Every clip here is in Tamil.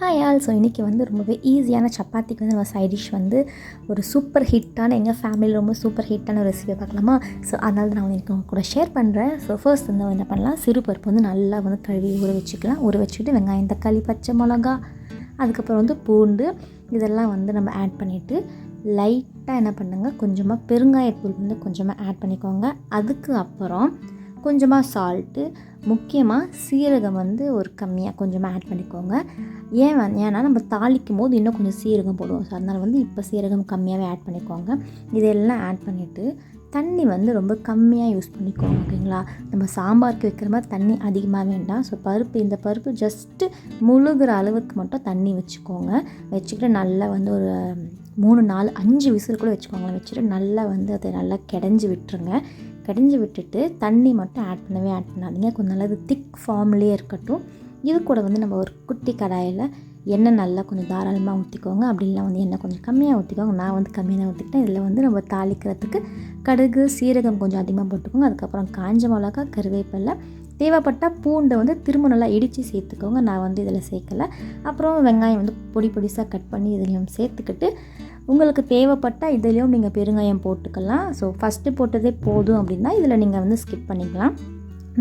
ஹாய் ஆல் ஸோ இன்றைக்கி வந்து ரொம்பவே ஈஸியான சப்பாத்திக்கு வந்து நம்ம சைட் டிஷ் வந்து ஒரு சூப்பர் ஹிட்டான எங்கள் ஃபேமிலியில் ரொம்ப சூப்பர் ஹிட்டான ஒரு பார்க்கலாமா? ஸோ அதனால தான் நான் வந்து உங்க கூட ஷேர் பண்ணுறேன் ஸோ ஃபர்ஸ்ட் வந்து என்ன பண்ணலாம்? சிறு பருப்பு வந்து நல்லா வந்து கழுவி ஊற வச்சுக்கலாம். ஊற வச்சுட்டு வெங்காயம் தக்காளி பச்சை மிளகா அதுக்கப்புறம் வந்து பூண்டு இதெல்லாம் வந்து நம்ம ஆட் பண்ணிவிட்டு லைட்டாக என்ன பண்ணுங்க? கொஞ்சமாக பெருங்காயத்தூள் வந்து கொஞ்சமாக ஆட் பண்ணிக்கோங்க. அதுக்கு அப்புறம் கொஞ்சமாக சால்ட்டு முக்கியமாக சீரகம் வந்து ஒரு கம்மியாக கொஞ்சமாக ஆட் பண்ணிக்கோங்க. ஏன் ஏன்னா நம்ம தாளிக்கும் போது இன்னும் கொஞ்சம் சீரகம் போடுவோம். ஸோ அதனால் வந்து இப்போ சீரகம் கம்மியாகவே ஆட் பண்ணிக்கோங்க. இதெல்லாம் ஆட் பண்ணிவிட்டு தண்ணி வந்து ரொம்ப கம்மியாக யூஸ் பண்ணிக்கோங்க ஓகேங்களா நம்ம சாம்பாருக்கு வைக்கிற மாதிரி தண்ணி அதிகமாக வேண்டாம். ஸோ பருப்பு இந்த பருப்பு ஜஸ்ட்டு முழுகிற அளவுக்கு மட்டும் தண்ணி வச்சுக்கோங்க. வச்சுக்கிட்டு நல்லா வந்து ஒரு மூணு நாலு அஞ்சு விசில் கூட வச்சுக்கோங்களேன். வச்சுட்டு நல்லா வந்து அதை நல்லா கிடஞ்சி விட்டுருங்க. கடிஞ்சு விட்டுட்டு தண்ணி மட்டும் ஆட் பண்ணவே ஆட் பண்ணாதீங்க. கொஞ்சம் நல்லா திக் ஃபார்ம்லேயே இருக்கட்டும். இது கூட வந்து நம்ம ஒரு குட்டி கடாயில் எண்ணெய் நல்லா கொஞ்சம் தாராளமாக ஊற்றிக்கோங்க அப்படிலாம் வந்து எண்ணெய் கொஞ்சம் கம்மியாக ஊற்றிக்கோங்க நான் வந்து கம்மியாக தான் ஊற்றிக்கிட்டேன் இதில் வந்து நம்ம தாளிக்கிறதுக்கு கடுகு சீரகம் கொஞ்சம் அதிகமாக போட்டுக்கோங்க. அதுக்கப்புறம் காஞ்ச மிளகா கருவேப்பிலை தேவைப்பட்டால் பூண்டை வந்து திரும்ப நல்லா இடித்து சேர்த்துக்கோங்க. நான் வந்து இதில் சேர்க்கலை. அப்புறம் வெங்காயம் வந்து பொடி பொடிசாக கட் பண்ணி இதுலேயும் சேர்த்துக்கிட்டு உங்களுக்கு தேவைப்பட்டால் இதுலேயும் நீங்கள் பெருங்காயம் போட்டுக்கலாம். ஸோ ஃபஸ்ட்டு போட்டதே போதும் அப்படின்னா இதில் நீங்கள் வந்து ஸ்கிப் பண்ணிக்கலாம்.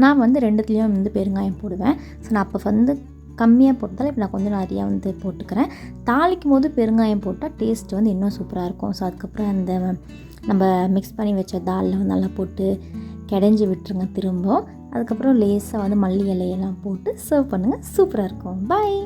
நான் வந்து ரெண்டுத்துலேயும் வந்து பெருங்காயம் போடுவேன். ஸோ நான் அப்போ வந்து கம்மியாக போட்டதால் இப்போ நான் கொஞ்சம் நிறையா வந்து போட்டுக்கிறேன். தாளிக்கும் போது பெருங்காயம் போட்டால் டேஸ்ட் வந்து இன்னும் சூப்பராக இருக்கும். ஸோ அதுக்கப்புறம் அந்த நம்ம மிக்ஸ் பண்ணி வச்ச தாலில் வந்து நல்லா போட்டு கடைஞ்சி விட்டுருங்க திரும்ப அதுக்கப்புறம் லேஸாக வந்து மல்லி இலையெல்லாம் போட்டு சர்வ் பண்ணுங்கள் சூப்பராக இருக்கும். பாய்